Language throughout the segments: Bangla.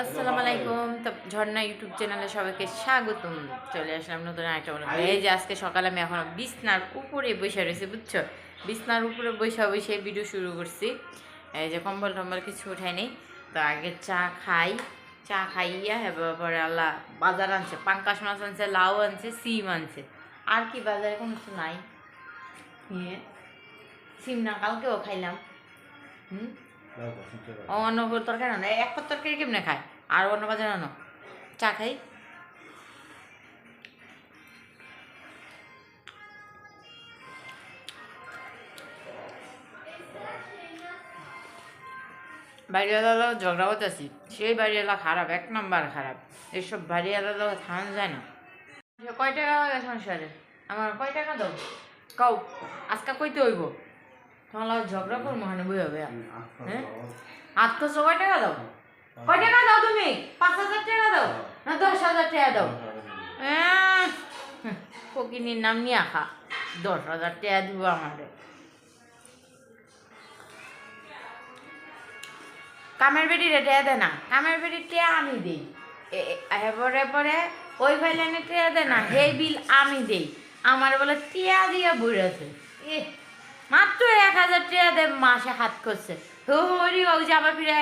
আসসালামু আলাইকুম। তো ঝর্ণা ইউটিউব চ্যানেলে সবাইকে স্বাগতম। চলে আসলাম নতুন একটা বলে এই যে আজকে সকালে আমি এখন বিছনার উপরে বসে রয়েছি, বুঝছ? বিছনার উপরে বসে বসে ভিডিও শুরু করছি। এই যে কম্বল টম্বল কিছু উঠাইনি তো আগে চা খাই। চা খাইয়া পরে আল্লাহ বাজার আনছে, পাঙ্কাশ মাছ আনছে, লাউ আনছে, সিম আনছে। আর কি বাজারে কোনো কিছু নাই। নিয়ে। সিম না, কালকেও খাইলাম। হুম? অন্য তরকারি আনো এক পদ তরকারি কেমনে খায়? আর অন্য বাজার আনো। চা খাই। বাড়িওয়ালা ঝগড়া করতেছি, সেই বাড়িওয়ালা খারাপ, এক নম্বর খারাপ। এসব বাড়িওয়ালা থামান যায় না। কয় টাকা সংসারে? আমার কয় টাকা দাও? কও, আজকে কইতে হইব? তোমার লাগে ঝগড়া করব বই হবে হ্যাঁ? আটশো কয় টাকা দাও? কয় টাকা দাও তুমি? পাঁচ হাজার টাকা দাও? না দশ হাজার টাকা দাও। আহ, ফকিনির নাম নিয়ে দশ হাজার টাকা দিব আমাদের কামের বেটি টেয়া দেয় না। কামের বেটি টেয়া আমি দিই। এবারে পরে ওই ফাইলানে টেয়া দেয় না। হে বিল আমি দেই। আমার বলে টিয়া দিয়া বুড়েছে এ মাত্র এক হাজার টিয়া দে মাসে হাত করছে। হরি ওই যে আবার ফিরে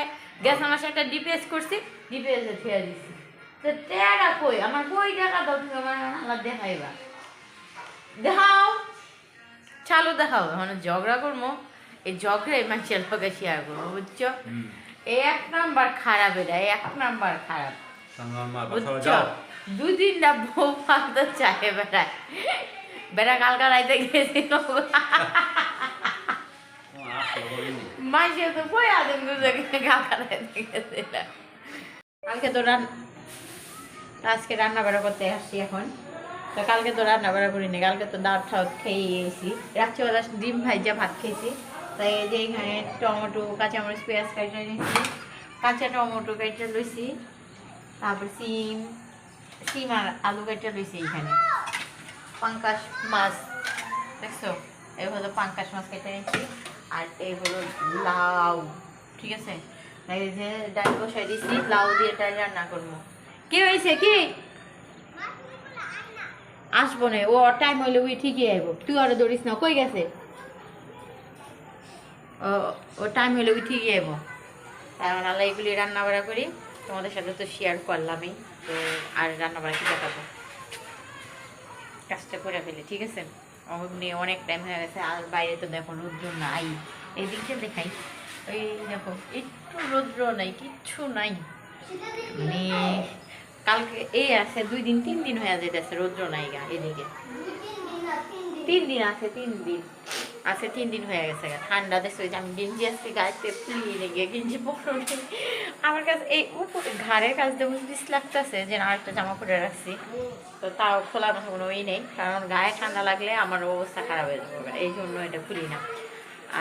গেছে মাসে একটা ডিপিএস করছি ডিপিএস টিয়া দিছি। তো টেয়াটা কই? আমার কই টাকা দাও তুমি আমার আল্লাহ দেখাইবা। দেখাও। চালো দেখাও মানে ঝগড়া করব। এই ঝগড়াই মানুষের লোকে শেয়ার করব বুঝছ? এক নাম্বার খারাপ এটা এক নাম্বার খারাপ। বুঝছ? দুদিন না বউ ফালতে চায় বেড়ায়। বেড়া কালকা রাইতে গেছিল। মাসে তো বই আদিন দুজনে কালকা রাইতে কালকে তো রান আজকে রান্না বাড়া করতে আসছি এখন। তো কালকে তো রান্না বাড়া করিনি, কালকে তো দাঁত ঠাত খেয়ে এসেছি। রাত্রিবেলা ডিম ভাইজা ভাত খেয়েছি। তাই এই যে এখানে টমেটো, কাঁচামরিচ, পেঁয়াজ কাটা নিয়েছি কাঁচা টমেটো কেটে লইছি। তারপর সিম সিম আর আলু কেটে লইছি এখানে পাঙ্কাশ মাছ, দেখছ? এই হলো পাঙ্কাশ মাছ কেটে নিয়েছি আর এই হলো লাউ, ঠিক আছে? এই বসাই দিছি, লাউ দিয়ে রান্না করব। কি হয়েছে কি? আসব না, ও টাইম হইলে ওই ঠিকই আইব। তুই আরও দৌড়িস না, কই গেছে? ও ও টাইম হলে ওই ঠিকই আইব। তার আল্লাহ এগুলি রান্না বাড়া করি। তোমাদের সাথে তো শেয়ার করলামই, তো আর রান্না বাড়া কি দেখাবো? কাজটা করে ফেলে, ঠিক আছে? অমনি অনেক টাইম হয়ে গেছে, আর বাইরে তো দেখো রৌদ্র নাই। এই দিকটা দেখাই ওই দেখো, একটু রৌদ্র নাই, কিচ্ছু নাই। মানে কালকে এই আছে, দুই দিন, তিন দিন হয়ে যেতেছে, রৌদ্র নাই গা, এদিকে। তিন দিন আছে, তিন দিন। আছে, তিন দিন হয়ে গেছে ঠান্ডা দেশে ওই যে আমি গেঞ্জি আসছি গাড়িতে ফুলিয়ে গিয়ে গেঞ্জি পরনে আমার কাছে এই উপরে ঘাড়ের কাছ দিয়ে বিষ লাগতেছে, যে না, আরেকটা জামা পরে রাখছি। তো তাও খোলার মতো কোনো ই নেই, কারণ গায়ে ঠান্ডা লাগলে আমার অবস্থা খারাপ হয়ে যাবে এই জন্য এটা খুলি না।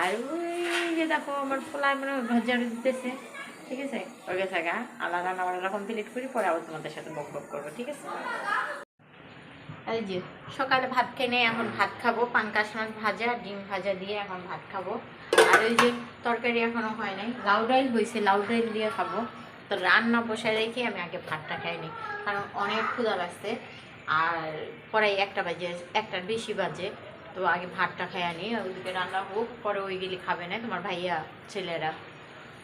আর ওই যে দেখো, আমার ফোলায় মানে ভজাড়ি দিতেছে, ঠিক আছে? ওই গেছে গা, আলাদা রান্না বান্না কমপ্লিট করি, পরে আবার তোমাদের সাথে বক বক করব, ঠিক আছে? এই যে, সকালে ভাত খেয়ে এখন ভাত খাব। পাঙ্কাশ মাছ ভাজা, ডিম ভাজা দিয়ে এখন ভাত খাব। আর ওই যে, তরকারি এখনও হয় নাই। লাউ ডাইল হয়েছে, লাউ ডাইল দিয়ে খাব। তো রান্না বসায় রেখে আমি আগে ভাতটা খাই নিই কারণ অনেক ক্ষুধা লাগছে। আর পরে একটা বাজে একটার বেশি বাজে। তো আগে ভাতটা খাই আনি ওইদিকে রান্না হোক, পরে ওইগুলি খাবে না তোমার ভাইয়া, ছেলেরা।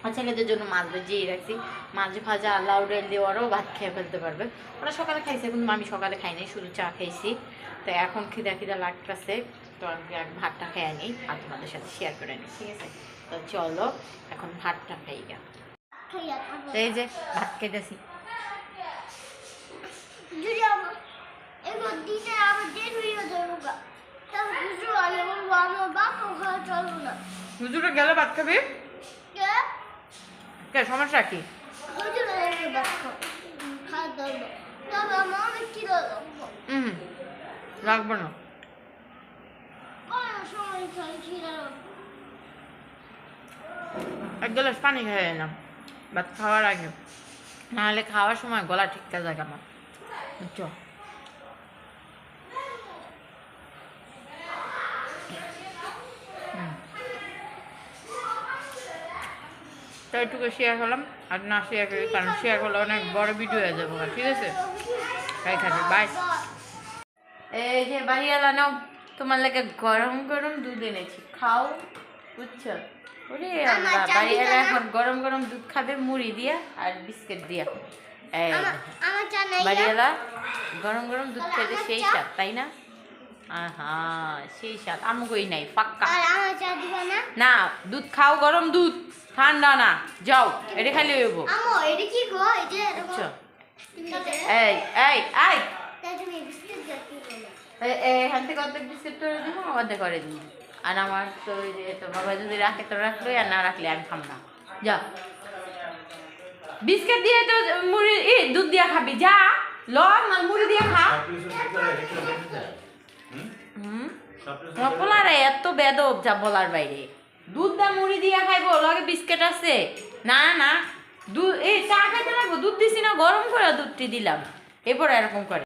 আর ছেলেদের জন্য মাছ ভেজেই রাখছি। মাছ ভাজা লাউ ডাল দিয়ে ওরাও ভাত খেয়ে ফেলতে পারবে। ওরা সকালে খাইছে কিন্তু আমি সকালে খাইনি শুধু চা খাইছি। তো এখন খিদা খিদা লাগতেছে তো আমি ভাতটা খেয়ে নিই আর তোমাদের সাথে শেয়ার করে নিই ঠিক আছে? তো চলো এখন ভাতটা খাই গা। এই যে ভাত খেতেছি। হুজুরে গেলে ভাত খাবি? কে, সমস্যা কি? হুম লাগবে না। এক গ্লাস পানি খেয়ে এলাম ভাত খাওয়ার আগে। নাহলে খাওয়ার সময় গলা ঠিকটা যায় আমার। বুঝছ হুম। তো একটুকু শেয়ার করলাম। আর না শেয়ার করি কারণ শেয়ার করলে অনেক বড় ভিডিও হয়ে যাব ঠিক আছে? তাই থাকে বাই এই যে বাড়িওয়ালা নাও। তোমার লাগে গরম গরম দুধ এনেছি। খাও বুঝছ? ওরে আল্লাহ বাড়িওয়ালা এখন গরম গরম দুধ খাবে মুড়ি দিয়া আর বিস্কিট দিয়া। বাড়িওয়ালা গরম গরম দুধ খেতে সেই? তাই না? আহা সেই স্বাদ। আমগোই নাই পাক্কা। না? না দুধ খাও গরম দুধ। ঠান্ডা না। যাও এটা খালি হইব। আমো এটা কি গো? এই এই বিস্কিট এ- এ- এখান থেকে অর্ধেক বিস্কিট করে দিব অর্ধেক করে দিব। আর আমার তো ওই যে তো বাবা যদি রাখে তো রাখল আর না রাখলে আমি খাম না। যা। বিস্কিট দিয়ে তো মুড়ি ই দুধ দিয়া খাবি। যা ল মুড়ি দিয়ে খা। হুম? পোলারে এত বেদব যা বলার বাইরে। দুধ দা মুড়ি দিয়া খাইবো লগে বিস্কিট আছে। না না দুধ এই চা খাইতে লাগবো দুধ দিছি না গরম করে দুধটি দিলাম। এরপর এরকম করে।